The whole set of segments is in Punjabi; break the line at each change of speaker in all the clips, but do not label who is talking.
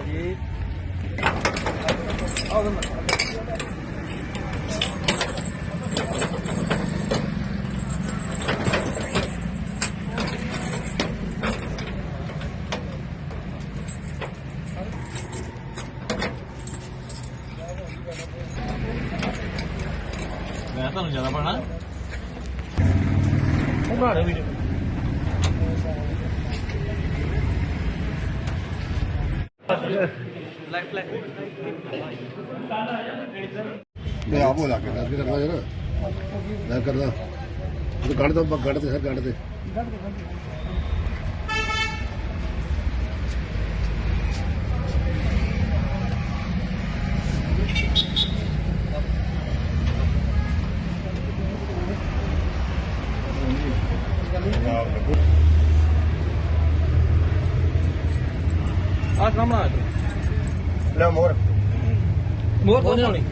ਜੀ ਆਹ ਮੈਂ ਤੁਹਾਨੂੰ ਜ਼ਿਆਦਾ ਪਾਣਾ ਉਹ ਘਾੜੇ ਵੀ
ਮੈਂ ਆਪ ਹੋ ਲਾ ਕੇ ਕਰ ਕਰਦਾ ਜਰਾ ਮੈਂ ਕਰਦਾ। ਉਹ ਕੱਢ ਦੋ ਕੱਢ ਤੇ ਸਰ, ਕੱਢ ਤੇ
ਆ ਕੰਮ ਨਾ
ਲੈ ਮੋਰ।
ਮੋਰ ਤੋਂ ਨਹੀਂ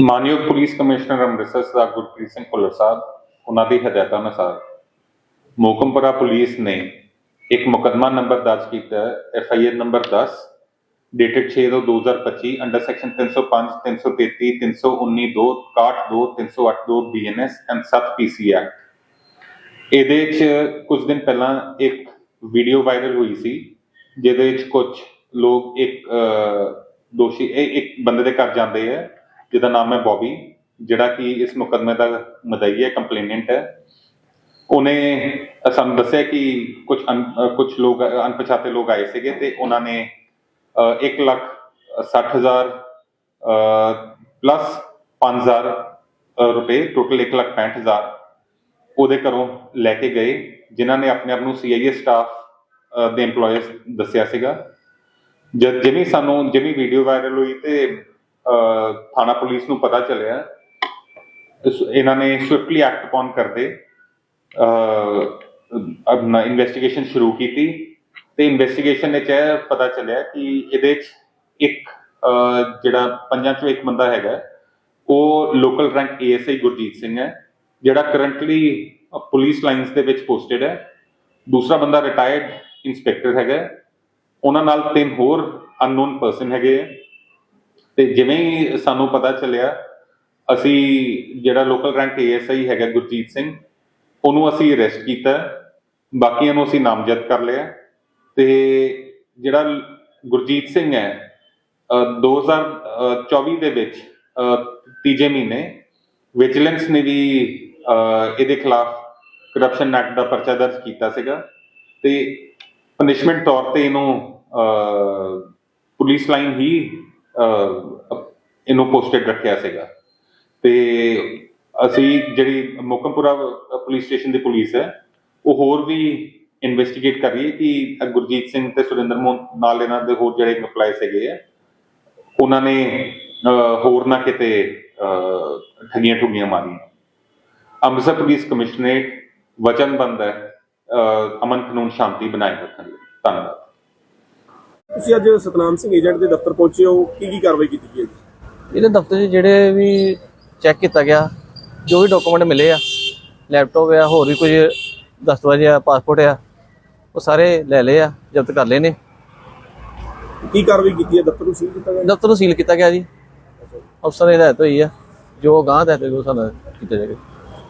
ਮਾਨਯੋਗ ਪੁਲਿਸ ਕਮਿਸ਼ਨਰ ਅੰਮ੍ਰਿਤਸਰ ਸਰਦਾਰ ਗੁਰਪ੍ਰੀਤ ਸਿੰਘ ਭੁੱਲਰ ਸਾਹਿਬ ਉਹਨਾਂ ਦੀ ਹਦਾਇਤਾਂ ਅਨੁਸਾਰ ਮੋਕਮਪੁਰਾ ਪੁਲਿਸ ਨੇ ਇੱਕ ਮੁਕੱਦਮਾ ਨੰਬਰ ਦਰਜ ਕੀਤਾ F I R number 10 dated 6/2025 under section 305 333 319 2 62 308 2 BNS and 7 PC act ਇਹਦੇ ਚ ਕੁਝ ਦਿਨ ਪਹਿਲਾਂ ਇੱਕ ਵੀਡੀਓ ਵਾਇਰਲ ਹੋਈ ਸੀ, ਜਿਹਦੇ ਵਿੱਚ ਕੁਝ ਲੋਕ ਇੱਕ ਦੋਸ਼ੀ ਇੱਕ ਬੰਦੇ ਦੇ ਘਰ ਜਾਂਦੇ ਹੈ ਜਿਹਦਾ ਨਾਮ ਹੈ ਬੌਬੀ, ਜਿਹੜਾ ਕਿ ਇਸ ਮੁਕੱਦਮੇ ਦਾ ਮਦਈ ਕੰਪਲੇਨੈਂਟ ਹੈ। ਉਹਨੇ ਸਾਨੂੰ ਦੱਸਿਆ ਕਿ ਕੁਝ ਕੁਝ ਲੋਕ ਅਣਪਛਾਤੇ ਲੋਕ ਆਏ ਸੀਗੇ ਤੇ ਉਹਨਾਂ ਨੇ 1 ਲੱਖ 60 ਹਜ਼ਾਰ ਪਲੱਸ 5000 ਰੁਪਏ ਟੋਟਲ 1 ਲੱਖ 65 ਹਜ਼ਾਰ ਉਹਦੇ ਘਰੋਂ ਲੈ ਕੇ ਗਏ, ਜਿਨ੍ਹਾਂ ਨੇ ਆਪਣੇ ਆਪ ਨੂੰ ਸੀਆਈਏ ਸਟਾਫ ਦੇ EMPLOYERS ਦੱਸਿਆ ਸੀਗਾ। ਜਦ ਜਿਵੇਂ ਸਾਨੂੰ, ਜਿਵੇਂ ਵੀਡੀਓ ਵਾਇਰਲ ਹੋਈ ਤੇ ਥਾਣਾ ਪੁਲਿਸ ਨੂੰ ਪਤਾ ਚੱਲਿਆ ਇਹਨਾਂ ਨੇ ਸਵਿਫਟਲੀ ਐਕਟ ਅਪਨ ਕਰਦੇ ਆਪਣਾ ਇਨਵੈਸਟੀਗੇਸ਼ਨ ਸ਼ੁਰੂ ਕੀਤੀ। ਤੇ ਇਨਵੈਸਟੀਗੇਸ਼ਨ ਵਿੱਚ ਇਹ ਪਤਾ ਚੱਲਿਆ ਕਿ ਇਹਦੇ 'ਚ ਇੱਕ ਜਿਹੜਾ ਪੰਜਾਂ ਚੋਂ ਇੱਕ ਬੰਦਾ ਹੈਗਾ, ਉਹ local rank ASI Gurjeet Singh ਹੈ, ਜਿਹੜਾ ਕਰੰਟਲੀ ਪੁਲਿਸ ਲਾਈਨਸ ਦੇ ਵਿੱਚ ਪੋਸਟਡ ਹੈ। ਦੂਸਰਾ ਬੰਦਾ ਰਿਟਾਇਰਡ ਇੰਸਪੈਕਟਰ ਹੈਗਾ ਉਹਨਾਂ ਨਾਲ ਤਿੰਨ ਹੋਰ ਅਨਨੋਨ ਪਰਸਨ ਹੈਗੇ ਹੈ। ਤੇ ਜਿਵੇਂ ਹੀ ਸਾਨੂੰ ਪਤਾ ਚੱਲਿਆ, ਅਸੀਂ ਜਿਹੜਾ ਲੋਕਲ ਰੈਂਕ ਏਐਸਆਈ ਹੈਗਾ ਗੁਰਜੀਤ ਸਿੰਘ, ਉਹਨੂੰ ਅਸੀਂ ਅਰੈਸਟ ਕੀਤਾ। ਬਾਕੀਆਂ ਨੂੰ ਅਸੀਂ ਨਾਮਜ਼ਦ ਕਰ ਲਿਆ। ਤੇ ਜਿਹੜਾ ਗੁਰਜੀਤ ਸਿੰਘ ਹੈ ਅਹ 2024 ਦੇ ਵਿੱਚ ਤੀਜੇ ਮਹੀਨੇ ਵਿਜੀਲੈਂਸ ਨੇ ਵੀ ਇਹਦੇ ਖਿਲਾਫ ਕਰਪਸ਼ਨ ਐਕਟ ਦਾ ਪਰਚਾ ਦਰਜ ਕੀਤਾ ਸੀਗਾ ਤੇ ਪਨਿਸ਼ਮੈਂਟ ਤੌਰ ਤੇ ਇਹਨੂੰ ਪੁਲਿਸ ਲਾਈਨ ਹੀ ਇਹਨੂੰ ਪੋਸਟਡ ਰੱਖਿਆ ਸੀਗਾ। ਤੇ ਅਸੀਂ ਜਿਹੜੀ ਮੁਕਮਪੁਰਾ ਪੁਲਿਸ ਸਟੇਸ਼ਨ ਦੀ ਪੁਲਿਸ ਹੈ, ਉਹ ਹੋਰ ਵੀ ਇਨਵੈਸਟੀਗੇਟ ਕਰ ਰਹੀ ਹੈ ਕਿ ਗੁਰਜੀਤ ਸਿੰਘ ਤੇ ਸੁਰਿੰਦਰ ਮੋਹਨ ਨਾਲ ਇਹਨਾਂ ਦੇ ਹੋਰ ਜਿਹੜੇ ਇੰਪਲਾਈ ਹੈਗੇ ਆ ਉਹਨਾਂ ਨੇ ਹੋਰ ਨਾ ਕਿਤੇ ਠੱਗੀਆਂ ਠੁੱਗੀਆਂ ਮਾਰੀਆਂ। ਅੰਮ੍ਰਿਤਸਰ ਪੁਲਿਸ ਕਮਿਸ਼ਨਰੇਟ ਵਚਨਬੰਦ ਹੈ ਅਮਨ ਕਾਨੂੰਨ ਸ਼ਾਂਤੀ ਬਣਾਈ ਰੱਖਣ ਲਈ। ਧੰਨਵਾਦ।
ਤੁਸੀਂ ਅੱਜ ਸਤਨਾਮ ਸਿੰਘ ਏਜੰਟ ਦੇ ਦਫ਼ਤਰ ਪਹੁੰਚੇ ਹੋ ਕੀ ਕੀ ਕਾਰਵਾਈ ਕੀਤੀ ਗਈ ਹੈ
ਇਹਦੇ ਦਫ਼ਤਰ 'ਚ ਜਿਹੜੇ ਵੀ ਚੈੱਕ ਕੀਤਾ ਗਿਆ ਜੋ ਵੀ ਡਾਕੂਮੈਂਟ ਮਿਲੇ ਆ ਲੈਪਟਾਪ ਆ ਹੋਰ ਵੀ ਕੁਝ ਦਸਤਾਵੇਜ਼ ਆ ਪਾਸਪੋਰਟ ਆ ਉਹ ਸਾਰੇ ਲੈ ਲਏ ਆ ਜ਼ਬਤ ਕਰ ਲਏ ਨੇ।
ਕੀ ਕਾਰਵਾਈ ਕੀਤੀ ਹੈ? ਦਫ਼ਤਰ ਨੂੰ ਸੀਲ ਕੀਤਾ ਗਿਆ?
ਦਫ਼ਤਰ ਨੂੰ ਸੀਲ ਕੀਤਾ ਗਿਆ ਜੀ। ਅਫਸਰ ਹਦਾਇਤ ਹੋਈ ਆ ਜੋ ਗਾਂਹ ਦਾ ਤੇ ਉਹ ਸਾਨੂੰ ਕੀਤਾ ਜਾਏਗਾ।